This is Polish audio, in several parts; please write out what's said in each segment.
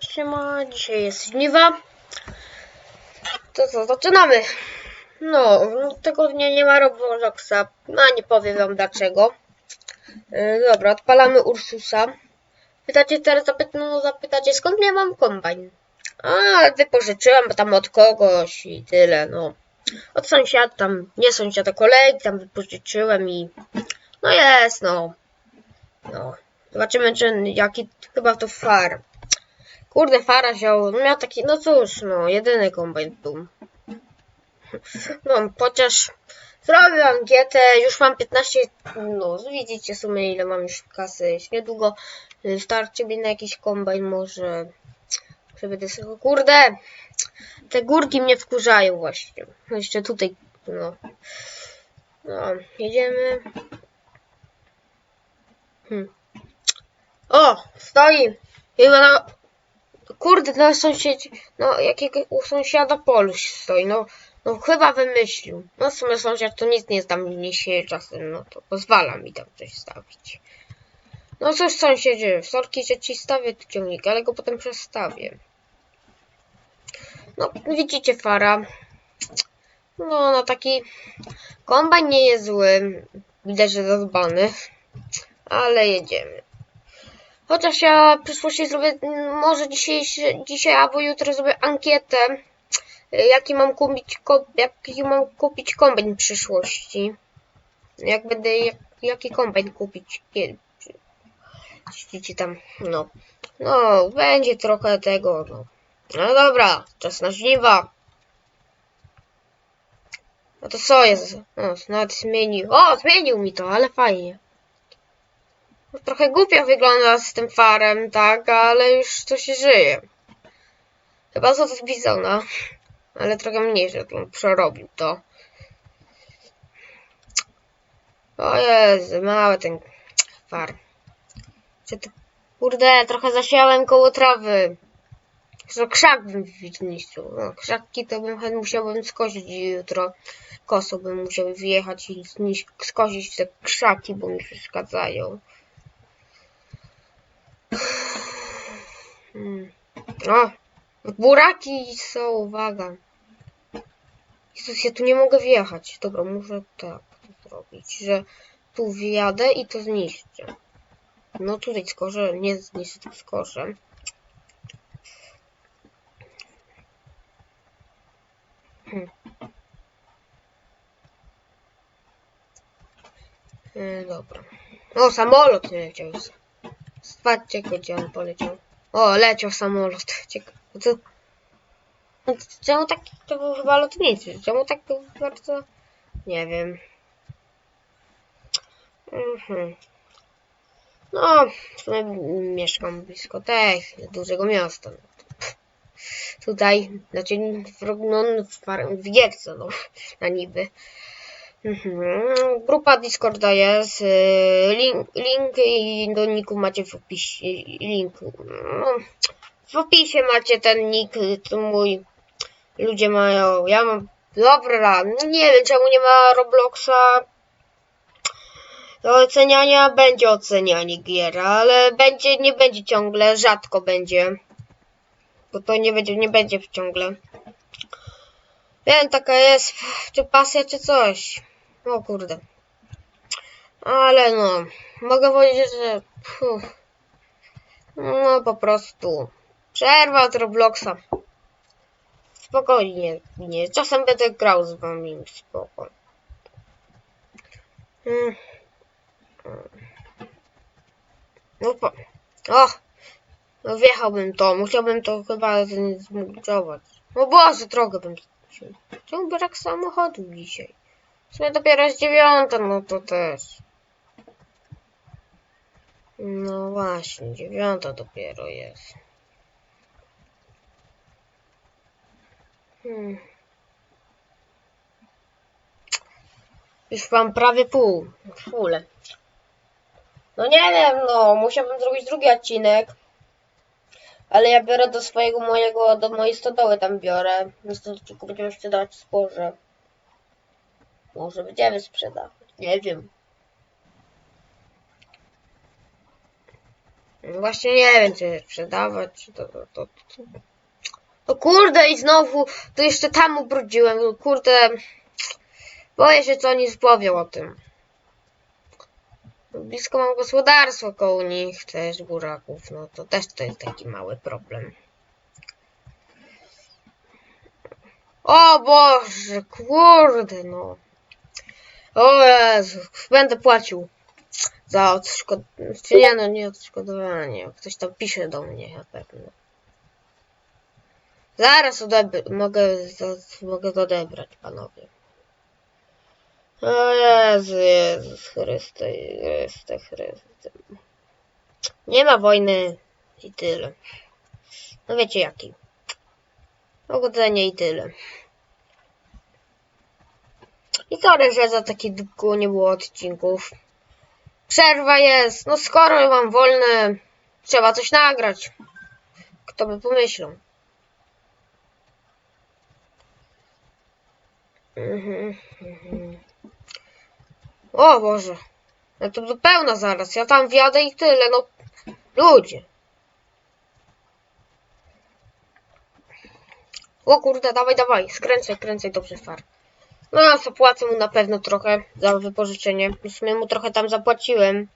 Siema, dzisiaj jest żniwa. To co, zaczynamy. No, tego dnia nie ma Robloxa. No, nie powiem wam dlaczego. Yy, dobra, odpalamy Ursusa. Pytacie teraz, zapyt no, zapytacie skąd ja mam kombajn? A, wypożyczyłem tam od kogoś i tyle, no. Od sąsiada tam, nie sąsiada, kolegi tam wypożyczyłem i... No jest, no. No. Zobaczymy, czy jaki, chyba to far. Kurde, fara wziął, no miał taki, no cóż, no, jedyny kombajn był. No, chociaż zrobię ankietę, już mam 15, no, widzicie w sumie ile mam już kasy, niedługo y, starczy mi na jakiś kombajn może, żeby to sobie, kurde, te górki mnie wkurzają właśnie, no jeszcze tutaj, no, no, jedziemy, hmm. o, stoi, chyba na, Kurde, no sąsiedzi, no jakiego u sąsiada Poluś stoi, no, no chyba wymyślił. No w sumie sąsiad to nic nie zda mi się czasem, no to pozwala mi tam coś stawić. No cóż sąsiedzie, sorki, że ci stawię tu ciągnik, ale go potem przestawię. No widzicie fara. No, no taki kombajn nie jest zły. Widać, że zadbany. Ale jedziemy. Chociaż ja w przyszłości zrobię, mm, może dzisiaj, dzisiaj albo jutro zrobię ankietę, y, jaki mam kupić, jaki mam kupić kombajn w przyszłości. Jak będę, jak, jaki kombajn kupić, ci tam, no. No, będzie trochę tego, no. No dobra, czas na żniwa. No to co jest? No, nawet zmienił. O, zmienił mi to, ale fajnie. Trochę głupio wygląda z tym farem, tak, ale już to się żyje. Chyba za to bizona, ale trochę mniej, że on przerobił to. O Jezu, mały ten far. Kurde, trochę zasiałem koło trawy. To krzak bym zniszczył. No, krzaki to bym chętnie musiałbym skosić jutro. Koso bym musiał wjechać i skosić te krzaki, bo mi przeszkadzają. Hmm. O! Buraki są, uwaga. Jezus, ja tu nie mogę wjechać. Dobra, muszę tak zrobić, że tu wjadę i to zniszczę. No tutaj skorzę, nie zniszczę, tylko skorzę. Hmm. E, dobra. O, samolot nie leciał. Patrzcie, gdzie on poleciał. O, leciał samolot. Ciekawe. To... no to Czemu tak... To był chyba lotniczy. Czemu tak bardzo... Nie wiem. Mhm. No, w sumie mieszkam blisko tej, dużego miasta. No. Tutaj, znaczy w, no, w, w Gierce, no, na niby. Mhm. Grupa Discorda jest. y, Link, link do niku macie w opisie. Link. No, w opisie macie ten nick, to mój. Ludzie mają. Ja mam. Dobra, nie wiem czemu nie ma Robloxa. Do oceniania będzie ocenianie gier, ale będzie, nie będzie ciągle, rzadko będzie. Bo to nie będzie, nie będzie ciągle. Wiem, taka jest, czy pasja, czy coś. O kurde. Ale no, mogę powiedzieć, że pff, no po prostu przerwa od Robloxa. Spokojnie, nie. Czasem będę grał z wami, spoko. Hmm. No po... O! No wjechałbym to, musiałbym to chyba zmutować. No Boże, drogę bym... Czemu brak samochodu dzisiaj? W sumie dopiero jest dziewiąta, no to też. No właśnie, dziewiąta dopiero jest. Hmm. Już mam prawie pół. Fule. No nie wiem, no, musiałbym zrobić drugi odcinek. Ale ja biorę do swojego mojego, do mojej stodoły tam biorę. Następnie tylko będziemy sprzedawać zboże. Może będziemy sprzedawać. Nie wiem. Właśnie nie wiem, czy sprzedawać, czy to, to, to, to. No kurde i znowu, to jeszcze tam ubrudziłem, no kurde. Boję się, co oni powią o tym. Blisko mam gospodarstwo koło nich, też buraków, no to też to jest taki mały problem. O Boże, kurde no. O Jezu, będę płacił za odszkodowanie. Czy nie, no nie odszkodowanie. Ktoś tam pisze do mnie na pewno. Zaraz odeb- mogę, za- mogę odebrać, panowie. O Jezu, Jezus Chryste, Chryste, Chryste. Nie ma wojny i tyle. No wiecie jaki. Pogodzenie i tyle. I sorry, że za takie długo nie było odcinków. Przerwa jest. No skoro mam wolne, trzeba coś nagrać. Kto by pomyślał. Mhm, mhm. O Boże. Ja to do pełna zaraz. Ja tam wjadę i tyle. No ludzie. O kurde, dawaj, dawaj. Skręcaj, kręcaj dobrze far. No, zapłacę mu na pewno trochę za wypożyczenie. W sumie mu trochę tam zapłaciłem.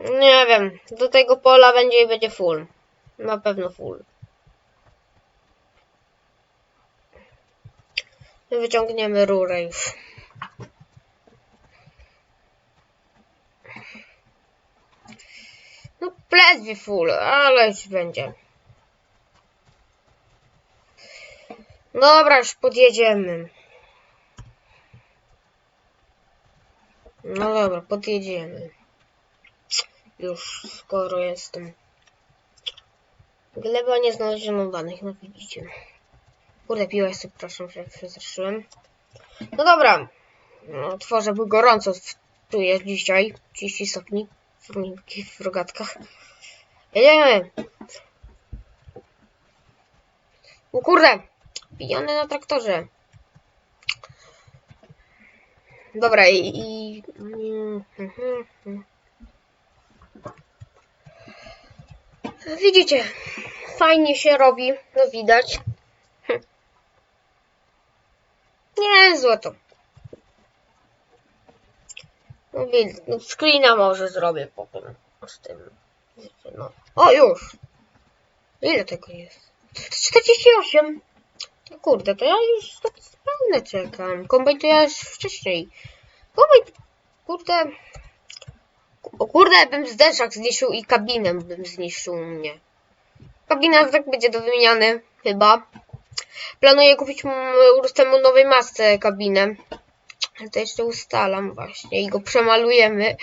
Nie wiem, do tego pola będzie i będzie full. Na pewno full. Wyciągniemy rurę już. No, ledwie full, ale już będzie. Dobra, już podjedziemy. No dobra, podjedziemy. Już skoro jestem. Gleba nie znaleziono danych, no widzicie. Kurde, piła jest, przepraszam, że przestraszyłem. No dobra. No, tworzę, był gorąco. Tu jest dzisiaj. 30 stopni. Forminki w rogatkach. Jedziemy. O kurde. Pijany na traktorze. Dobra i... i. Widzicie, fajnie się robi, no widać. Nie, złoto. No, no, screena może zrobię potem z tym. No. O, już. Ile tego jest? 48. No kurde, to ja już tak czekam. Kombajn to ja już wcześniej. Kombajn, kurde. O kurde, bym zderzak zniszczył i kabinę bym zniszczył mnie. Kabina tak będzie do wymiany, chyba. Planuję kupić temu nowej masce kabinę. To jeszcze ustalam właśnie i go przemalujemy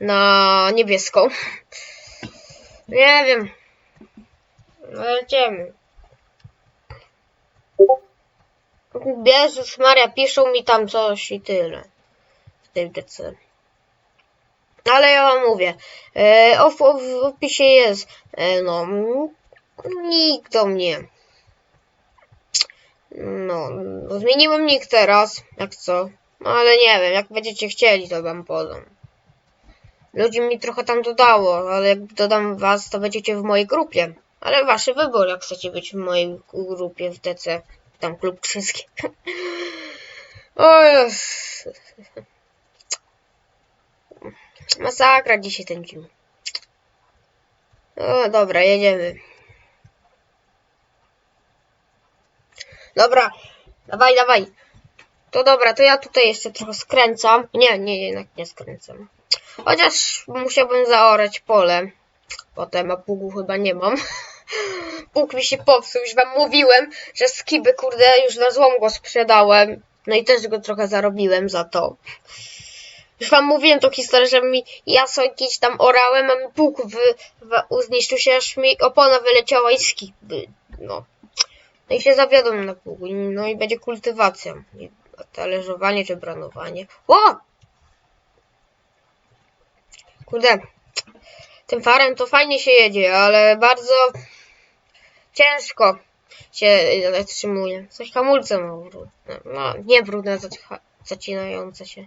na niebieską. Nie wiem. No. Jezus Maria, piszą mi tam coś i tyle. W tej DC. Ale ja wam mówię. E, o, w, w opisie jest. E, no. Nikt do mnie. No, no, zmieniłem nick teraz, jak co. No ale nie wiem, jak będziecie chcieli, to wam podam. Ludzi mi trochę tam dodało, ale jak dodam was, to będziecie w mojej grupie. Ale waszy wybór, jak chcecie być w mojej grupie w DC. Tam klub krzyski. o Jezus. Masakra dzisiaj ten dzień. O, dobra, jedziemy. Dobra, dawaj, dawaj. To dobra, to ja tutaj jeszcze trochę skręcam. Nie, nie, jednak nie skręcam. Chociaż musiałbym zaorać pole. Potem, a pługu chyba nie mam. Pług mi się popsuł, już wam mówiłem, że skiby, kurde, już na złom go sprzedałem. No i też go trochę zarobiłem za to. Już wam mówiłem tą historię, że mi ja sobie jakieś tam orałem, a mi wy, wy, zniszczył się, aż mi opona wyleciała i skiby, no. No i się zawiodłem na pługu, no i będzie kultywacja. Talerzowanie czy branowanie. O! Kurde, tym farem to fajnie się jedzie, ale bardzo ciężko się zatrzymuje. Coś hamulce ma brudne. No, nie brudne, zaci- zacinające się.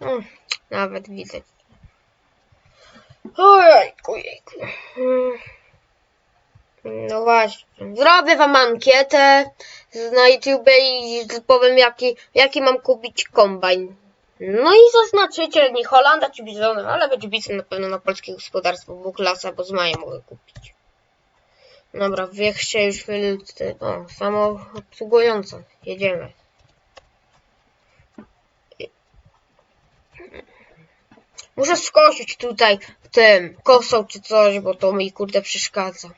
Mm, nawet widać. Ojejku, jejku. Mm. No właśnie. Zrobię wam ankietę na YouTube i powiem jaki, jaki mam kupić kombajn. No i zaznaczycie nie Holanda czy Bizona, ale będzie Bizon na pewno na polskie gospodarstwo, bo klasa, bo z maja mogę kupić. Dobra, wiechcie już wyl- o, samo obsługujące. Jedziemy. Muszę skosić tutaj tym kosą czy coś, bo to mi kurde przeszkadza.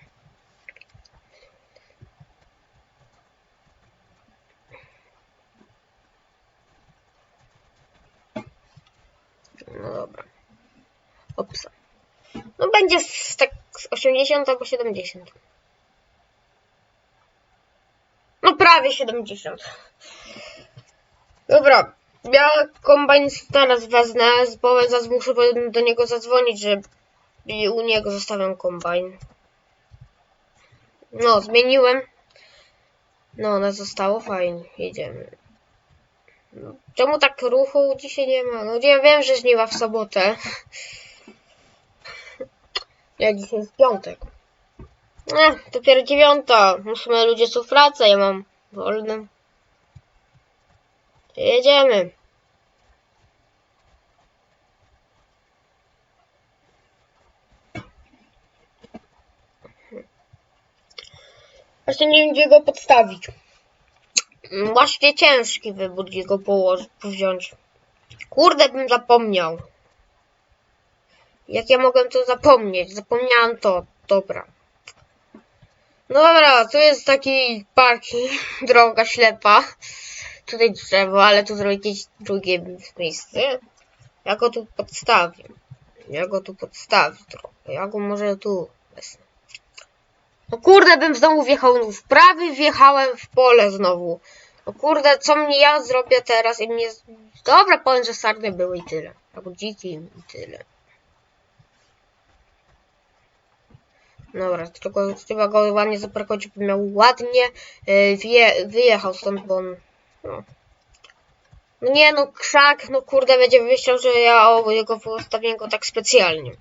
No dobra. Opsa. No będzie z, tak z 80 albo 70. No prawie 70. Dobra. Ja kombajn teraz wezmę, bo zaraz muszę do niego zadzwonić, że u niego zostawiam kombajn. No, zmieniłem. No, one zostało fajnie. Jedziemy. Czemu tak ruchu dzisiaj nie ma? No ja wiem, że żniwa w sobotę. Ja dzisiaj jest piątek. Nie, dopiero dziewiąta. Musimy ludzie są w ja mam wolne. Jedziemy. Właśnie nie wiem, gdzie go podstawić. Właśnie ciężki wybór, gdzie go wziąć. Kurde, bym zapomniał. Jak ja mogłem to zapomnieć? Zapomniałem to. Dobra. No dobra, tu jest taki parking, droga ślepa. Tutaj drzewo, ale tu zrobić jakieś drugie miejsce. Ja go tu podstawię. Ja go tu podstawię trochę. Ja go może tu wezmę. No kurde, bym znowu wjechał w prawy, wjechałem w pole znowu. No kurde, co mnie ja zrobię teraz i mnie... Dobra, powiem, że sarny były i tyle. Albo dziki i tyle. Dobra, tylko trzeba go ładnie zaparkować, by miał ładnie wje, wyjechał stąd, bo on... No. no nie no, krzak, no kurde, będzie myślał, że ja o jego postawiłem go tak specjalnie.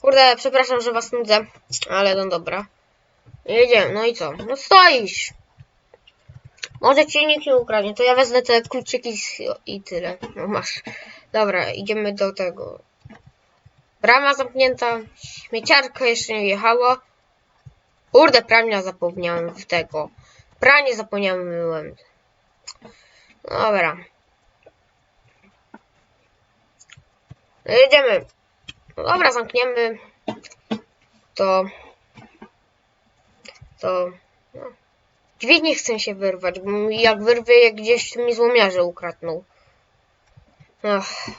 Kurde, przepraszam, że was nudzę, ale no dobra. Jedziemy, no i co? No stoisz! Może ci nikt nie ukradnie, to ja wezmę te kluczyki i tyle. No masz. Dobra, idziemy do tego. Brama zamknięta, śmieciarka jeszcze nie wjechała. Kurde, prania zapomniałem w tego. Pranie zapomniałem. Dobra. Jedziemy. Dobra, zamkniemy. To... To... No. Drzwi nie chcę się wyrwać, bo jak wyrwie, gdzieś mi złomiarze ukradną. Ach.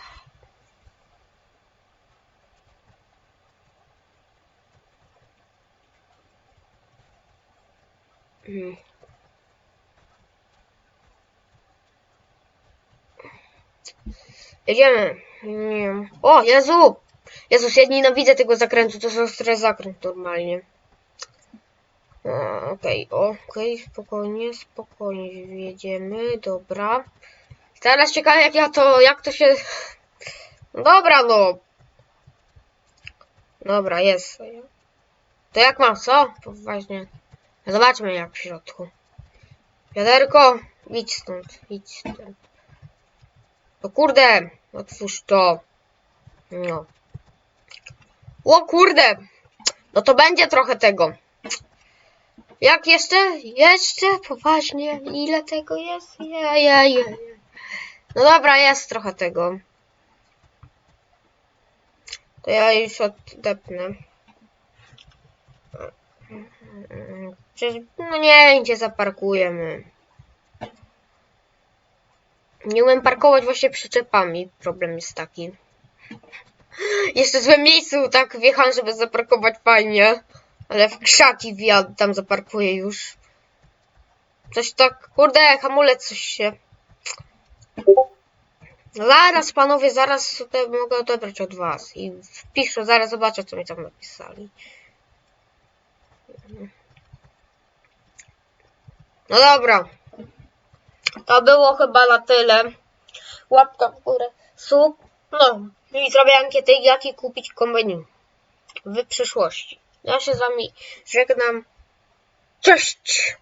Jedziemy. Nie. O, Jezu! Jezus, ja nienawidzę tego zakrętu, to jest ostry zakręt normalnie. Okej, okej, spokojnie, spokojnie wjedziemy, dobra. Teraz ciekawe jak ja to, jak to się... Dobra, no. Dobra, jest. To jak mam, co? Poważnie. Zobaczmy jak w środku. Wiaderko, idź stąd, idź stąd. No kurde, otwórz to. No. O kurde! No to będzie trochę tego. Jak jeszcze? Jeszcze? Poważnie? Ile tego jest? Je, je, je. No dobra, jest trochę tego. To ja już odepnę. Przecież, no nie, gdzie zaparkujemy. Nie umiem parkować właśnie przyczepami. Problem jest taki. Jeszcze w złym miejscu tak wjechałem, żeby zaparkować fajnie. Ale w krzaki wjadę, tam zaparkuję już. Coś tak, kurde, hamulec coś się... Zaraz, panowie, zaraz tutaj mogę odebrać od was. I wpiszę, zaraz zobaczę, co mi tam napisali. No dobra. To było chyba na tyle. Łapka w górę. Sub. No. i zrobię ankietę, jaki kupić kombajn w przyszłości. Ja się z wami żegnam. Cześć!